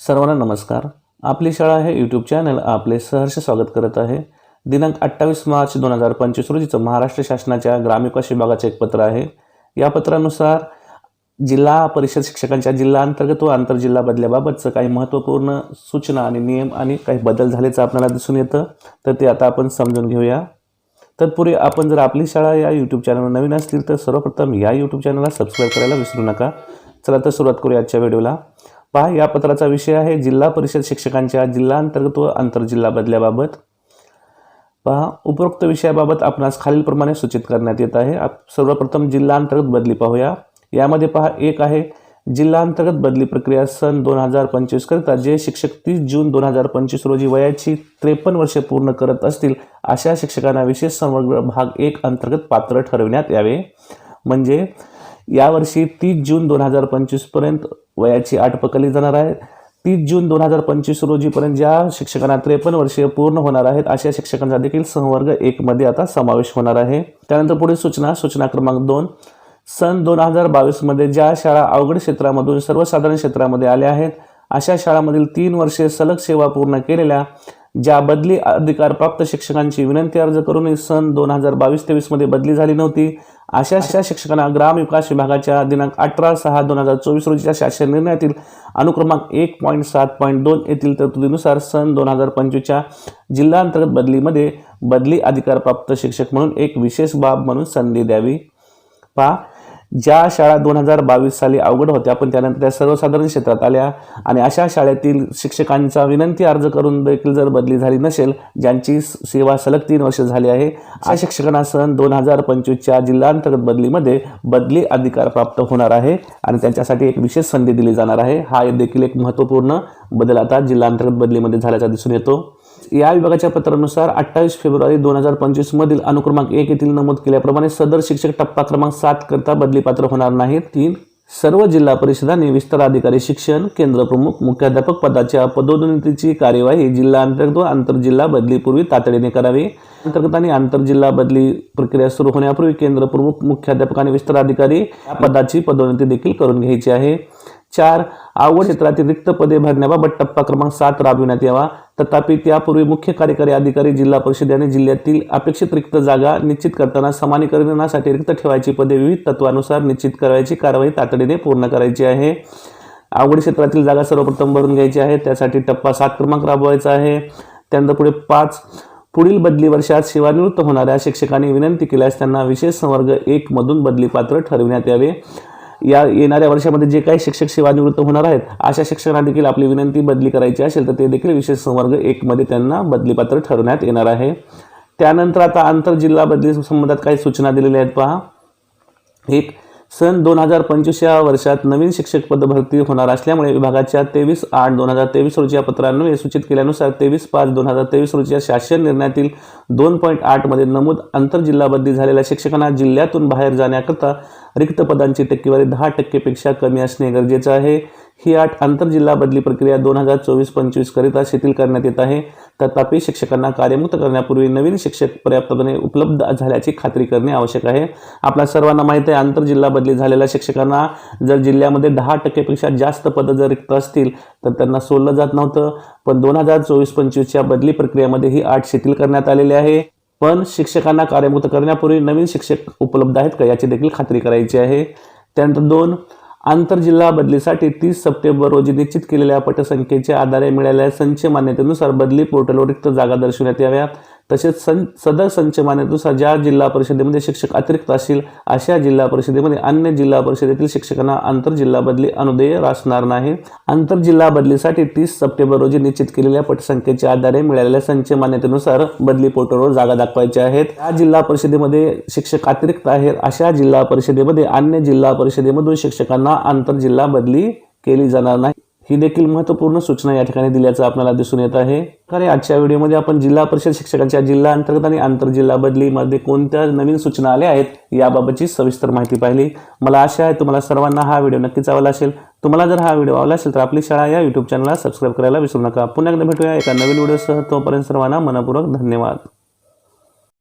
सर्वांना नमस्कार. आपली शाळा हे यूट्यूब चॅनल आपले सहर्ष स्वागत करत आहे. दिनांक अठ्ठावीस मार्च दोन हजार पंचवीस रोजीचं महाराष्ट्र शासनाच्या ग्रामविकास विभागाचं एक पत्र आहे. या पत्रानुसार जिल्हा परिषद शिक्षकांच्या जिल्हा अंतर्गत व आंतरजिल्हा बदल्याबाबतचं काही महत्त्वपूर्ण सूचना आणि नियम आणि काही बदल झाल्याचं आपल्याला दिसून येतं. तर ते आता आपण समजून घेऊया. तत्पूर्वी आपण जर आपली शाळा या यूट्यूब चॅनलवर नवीन असतील तर सर्वप्रथम या यूट्यूब चॅनलला सबस्क्राईब करायला विसरू नका. चला तर सुरुवात करूया आजच्या व्हिडिओला पहा या पत्राचा विषय आहे जिल्हा परिषद शिक्षकांच्या जिल्हा अंतर्गत व आंतरजिल्हा बदल्याबाबत पहा उपरोक्त विषयाबाबत आपणास खालीलप्रमाणे सूचित करण्यात येत आहे. आप सर्वप्रथम जिल्हा अंतर्गत बदली पाहूया. यामध्ये पहा एक आहे जिल्हा अंतर्गत बदली प्रक्रिया सन दोन हजार पंचवीस करिता जे शिक्षक तीस जून दोन हजार पंचवीस रोजी वयाची त्रेपन्न वर्षे पूर्ण करत असतील अशा शिक्षकांना विशेष समग्र भाग एक अंतर्गत पात्र ठरविण्यात यावे. म्हणजे यावर्षी तीस जून दोन हजार पंचवीसपर्यंत वयाची आठ पकडली जाणार आहे. तीस जून दोन हजार पंचवीस रोजीपर्यंत ज्या शिक्षकांना त्रेपन्न वर्षे पूर्ण होणार आहेत अशा शिक्षकांचा देखील संवर्ग एकमध्ये आता समावेश होणार आहे. त्यानंतर पुढील सूचना सूचना क्रमांक दोन. सन दोन हजार बावीसमध्ये ज्या शाळा अवघड क्षेत्रामधून सर्वसाधारण क्षेत्रामध्ये आल्या आहेत अशा शाळांमधील तीन वर्षे सलग सेवा पूर्ण केलेल्या ज्या बदली अधिकारप्राप्त शिक्षकांची विनंती अर्ज करूनही सन दोन हजार बावीस तेवीसमध्ये बदली झाली नव्हती. अशा अशा शिक्षकांना ग्रामविकास विभागाच्या दिनांक अठरा सहा दोन हजार चोवीस रोजीच्या शासन निर्णयातील अनुक्रमांक एक पॉईंट सात पॉईंट दोन येथील तरतुदीनुसार सन दोन हजार पंचवीसच्या जिल्हा अंतर्गत बदलीमध्ये बदली अधिकारप्राप्त शिक्षक म्हणून एक विशेष बाब म्हणून संधी द्यावी. पहा ज्या शाळा दोन हजार बावीस साली अवघड होत्या पण त्यानंतर त्या सर्वसाधारण क्षेत्रात आल्या आणि अशा शाळेतील शिक्षकांचा विनंती अर्ज करून देखील जर बदली झाली नसेल ज्यांची सेवा सलग तीन वर्ष झाली आहे अशा शिक्षकांना सन दोन हजार पंचवीसच्या जिल्हांतर्गत बदलीमध्ये बदली अधिकार प्राप्त होणार आहे आणि त्यांच्यासाठी एक विशेष संधी दिली जाणार आहे. हा देखील एक महत्त्वपूर्ण बदल आता जिल्हांतर्गत बदलीमध्ये झाल्याचा दिसून येतो. या विभागाच्या पत्रानुसार अठ्ठावीस फेब्रुवारी दोन हजार पंचवीस मधील अनुक्रमांक एक येथील नमूद केल्याप्रमाणे सदर शिक्षक टप्पा क्रमांक सात करता बदली पात्र होणार नाहीत. तीन सर्व जिल्हा परिषदांनी विस्तार अधिकारी शिक्षण केंद्र प्रमुख मुख्याध्यापक पदाच्या पदोन्नतीची कार्यवाही जिल्हा अंतर्गत व आंतरजिल्हा बदलीपूर्वी तातडीने करावी. अंतर्गत आणि आंतरजिल्हा बदली प्रक्रिया सुरू होण्यापूर्वी केंद्र प्रमुख मुख्याध्यापक आणि विस्तार अधिकारी या पदाची पदोन्नती देखील करून घ्यायची आहे. चार आवड क्षेत्रातील रिक्त पदे भरण्याबाबत टप्पा क्रमांक सात राबविण्यात यावा. तथापि त्यापूर्वी मुख्य कार्यकारी अधिकारी जिल्हा परिषद यांनी जिल्ह्यातील अपेक्षित रिक्त जागा निश्चित करताना समानीकरणासाठी रिक्त ठेवायची पदे विविध तत्वानुसार निश्चित करायची कारवाई तातडीने पूर्ण करायची आहे. आवड क्षेत्रातील जागा सर्वप्रथम भरून घ्यायची आहे. त्यासाठी टप्पा सात क्रमांक राबवायचा आहे. त्यानंतर पुढे पाच पुढील बदली वर्षात सेवानिवृत्त होणाऱ्या शिक्षकांनी विनंती केल्यास त्यांना विशेष संवर्ग एक मधून बदली पात्र ठरविण्यात यावे. या येणाऱ्या वर्षामध्ये जे काही शिक्षक सेवानिवृत्त होणार आहेत अशा शिक्षकांना देखील आपली विनंती बदली करायची असेल तर ते देखील विशेष संवर्ग एकमध्ये त्यांना बदलीपात्र ठरवण्यात येणार आहे. त्यानंतर आता आंतरजिल्हा बदली संबंधात काही सूचना दिलेल्या आहेत पहा. एक सन दोन हजार पंचवीस या वर्षात नवीन शिक्षक पद भरती होणार असल्यामुळे विभागाच्या तेवीस आठ दोन हजार तेवीस रोजीच्या पत्रान्वये सूचित केल्यानुसार तेवीस पाच दोन हजार तेवीस रोजीच्या शासन निर्णयातील दोन पॉईंट आठमध्ये नमूद आंतरजिल्हाबद्दी झालेल्या शिक्षकांना जिल्ह्यातून बाहेर जाण्याकरता रिक्त पदांची टक्केवारी दहा टक्केपेक्षा कमी असणे गरजेचं आहे. ही आठ आंतरजिल्हा बदली प्रक्रिया दोन हजार चोवीस पंचवीसकरिता शिथिल करण्यात येत आहे. तथापि शिक्षकांना कार्यमुक्त करण्यापूर्वी नवीन शिक्षक पर्याप्तपणे उपलब्ध झाल्याची खात्री करणे आवश्यक आहे. आपल्या सर्वांना माहिती आहे आंतरजिल्हा बदली झालेल्या शिक्षकांना जर जिल्ह्यामध्ये दहा टक्केपेक्षा जास्त पदं जर रिक्त असतील तर त्यांना सोडलं जात नव्हतं. पण दोन हजार चोवीस पंचवीसच्या बदली प्रक्रियेमध्ये ही आठ शिथिल करण्यात आलेली आहे. पण शिक्षकांना कार्यमुक्त करण्यापूर्वी नवीन शिक्षक उपलब्ध आहेत का याची देखील खात्री करायची आहे. त्यानंतर दोन आंतरजिल्हा बदलीसाठी तीस सप्टेंबर रोजी निश्चित केलेल्या पटसंख्येच्या आधारे मिळालेल्या संच मान्यतेनुसार बदली पोर्टलवर रिक्त जागा दर्शवण्यात याव्या तसेच सं सदर संच मान्यतेनुसार ज्या जिल्हा परिषदेमध्ये शिक्षक अतिरिक्त असतील अशा जिल्हा परिषदेमध्ये अन्य जिल्हा परिषदेतील शिक्षकांना आंतरजिल्हा बदली अनुदेय असणार नाही. आंतरजिल्हा बदलीसाठी तीस सप्टेंबर रोजी निश्चित केलेल्या पटसंख्येच्या आधारे मिळालेल्या संच मान्यतेनुसार बदली पोर्टलवर जागा दाखवायच्या आहेत. या जिल्हा परिषदेमध्ये शिक्षक अतिरिक्त आहेत अशा जिल्हा परिषदेमध्ये अन्य जिल्हा परिषदेमधून शिक्षकांना आंतरजिल्हा बदली केली जाणार नाही. ही देखील महत्त्वपूर्ण सूचना या ठिकाणी दिल्याचं आपल्याला दिसून येत आहे. खरे आजच्या व्हिडिओमध्ये आपण जिल्हा परिषद शिक्षकांच्या जिल्हा अंतर्गत आणि आंतरजिल्हा बदलीमध्ये कोणत्या नवीन सूचना आल्या आहेत याबाबतची सविस्तर माहिती पाहिली. मला आशा आहे तुम्हाला सर्वांना हा व्हिडिओ नक्कीच आवडला असेल. तुम्हाला जर हा व्हिडिओ आवडला असेल तर आपली शाळा या यूट्यूब चॅनलला सबस्क्राईब करायला विसरू नका. पुन्हा एकदा भेटूया एका नवीन व्हिडिओसह. तोपर्यंत सर्वांना मनपूर्वक धन्यवाद.